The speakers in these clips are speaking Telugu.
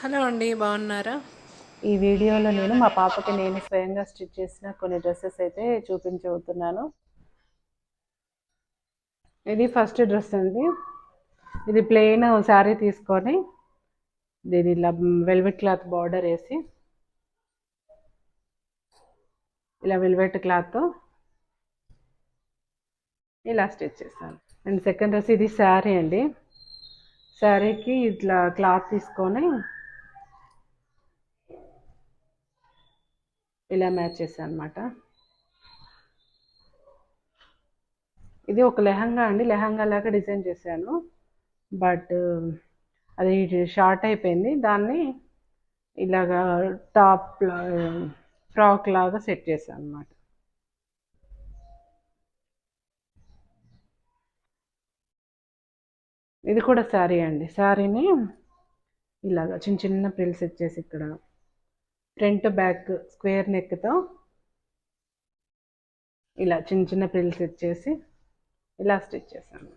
హలో అండి బాగున్నారా? ఈ వీడియోలో నేను మా పాపకి నేను స్వయంగా స్టిచ్ చేసిన కొన్ని డ్రెస్సెస్ అయితే చూపించబోతున్నాను. ఇది ఫస్ట్ డ్రెస్ అండి. ఇది ప్లెయిన్ శారీ తీసుకొని దీని ఇలా వెల్వెట్ క్లాత్ బార్డర్ వేసి ఇలా వెల్వెట్ క్లాత్ ఇలా స్టిచ్ చేస్తాను అండ్ సెకండ్ డ్రెస్ ఇది శారీ అండి. శారీకి ఇట్లా క్లాత్ తీసుకొని ఇలా మ్యాచ్ చేశాను అనమాట ఇది ఒక లెహంగా అండి. లెహంగా లాగా డిజైన్ చేశాను. బట్ అది షార్ట్ అయిపోయింది. దాన్ని ఇలాగా టాప్ ఫ్రాక్ లాగా సెట్ చేశాను అనమాట ఇది కూడా శారీ అండి. శారీని ఇలాగా చిన్న చిన్న ప్రిల్స్ ఇచ్చేసి ఇక్కడ ఫ్రంట్ బ్యాక్ స్క్వేర్ నెక్తో ఇలా చిన్న చిన్న ప్రిల్స్ ఇచ్చేసి ఇలా స్టిచ్ చేశాను.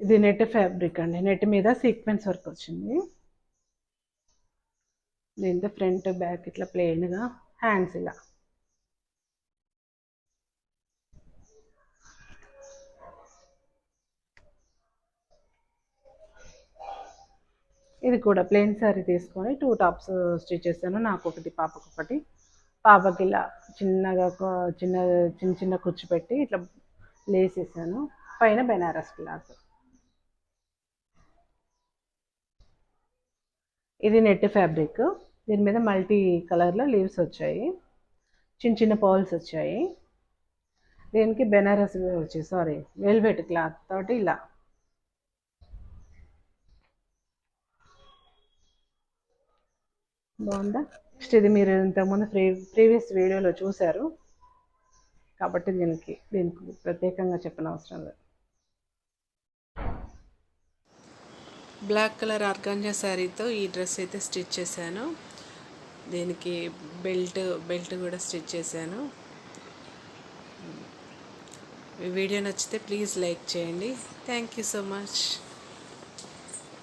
ఇది నెట్ ఫ్యాబ్రిక్ అండి. నెట్ మీద సీక్వెన్స్ వర్క్ వచ్చింది. దీంతో ఫ్రంట్ బ్యాక్ ఇట్లా ప్లెయిన్గా హ్యాండ్స్ ఇలా ఇది కూడా ప్లెయిన్ శారీ తీసుకొని టూ టాప్స్ స్టిచ్ చేశాను. నాకు ఒకటి పాపకు ఒకటి. పాపకి ఇలా చిన్నగా చిన్న చిన్న చిన్న కుర్చీ పెట్టి ఇట్లా లేసేసాను. పైన బెనారస్ క్లాత్. ఇది నెట్ ఫ్యాబ్రిక్. దీని మీద మల్టీ కలర్లో లీవ్స్ వచ్చాయి. చిన్న చిన్న పాల్స్ వచ్చాయి. దీనికి బెనారస్ వచ్చి సారీ వెల్వెట్ క్లాత్ తోటి ఇలా బాగుందా? నెక్స్ట్ ఇది మీరు ఇంతకుముందు ప్రీ ప్రీవియస్ వీడియోలో చూశారు. కాబట్టి దీనికి దీనికి ప్రత్యేకంగా చెప్పనవసరం లేదు. బ్లాక్ కలర్ ఆర్గాంజా శారీతో ఈ డ్రెస్ అయితే స్టిచ్ చేశాను. దీనికి బెల్ట్ బెల్ట్ కూడా స్టిచ్ చేశాను. ఈ వీడియో నచ్చితే ప్లీజ్ లైక్ చేయండి. Thank you so much